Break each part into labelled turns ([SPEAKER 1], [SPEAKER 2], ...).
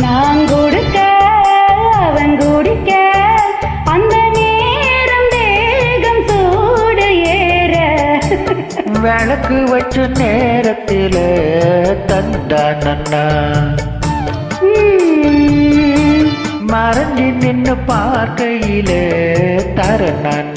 [SPEAKER 1] நான் கொடுக்க அவன் குடிக்க அந்த நேரம் வேகம் சூடு ஏற.
[SPEAKER 2] விளக்கு வச்ச நேரத்தில் தந்தா நன்னா. மறைஞ்சு நின்று பார்க்கையிலே
[SPEAKER 3] தர நான்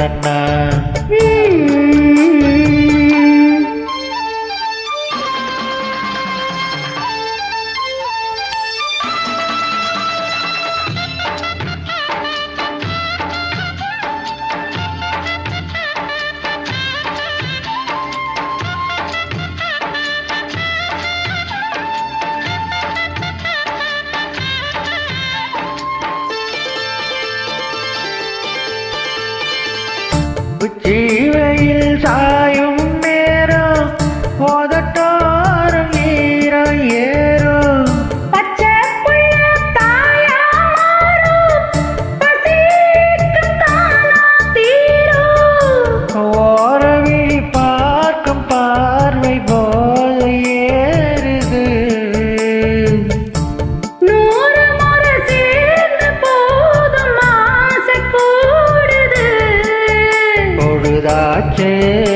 [SPEAKER 3] பொழுதாச்சே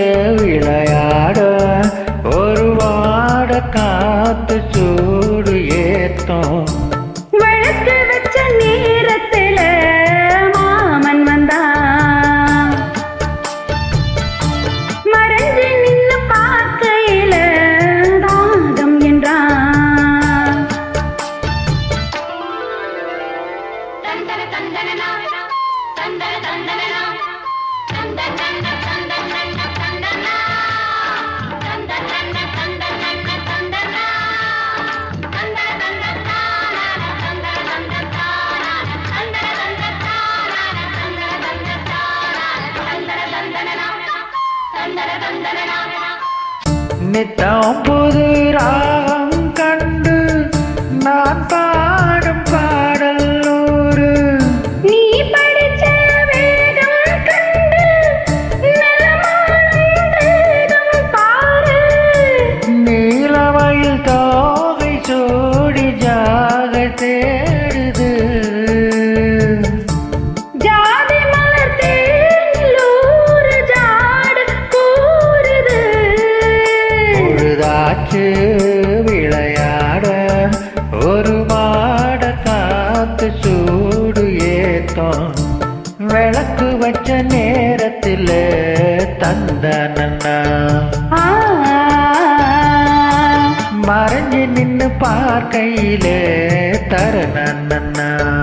[SPEAKER 1] நித்தம் புது ராகம் கண்டு நான் பாடும் பாடல் ஒரு
[SPEAKER 2] நீ படிச்ச வேகம் கண்டு பாரு
[SPEAKER 1] நீலமயில் தோகை சூடி ஜாக ஒரு மாட காத்து சூடு ஏத்தம். விளக்கு வச்ச நேரத்தில் தந்த நன்னா. மறைஞ்சு நின்னு பார்க்கையிலே தர நன்னா.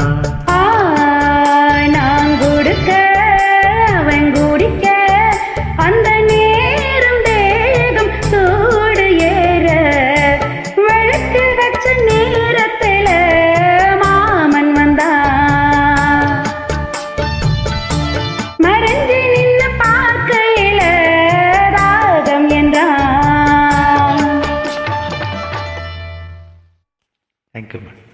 [SPEAKER 1] Thank you.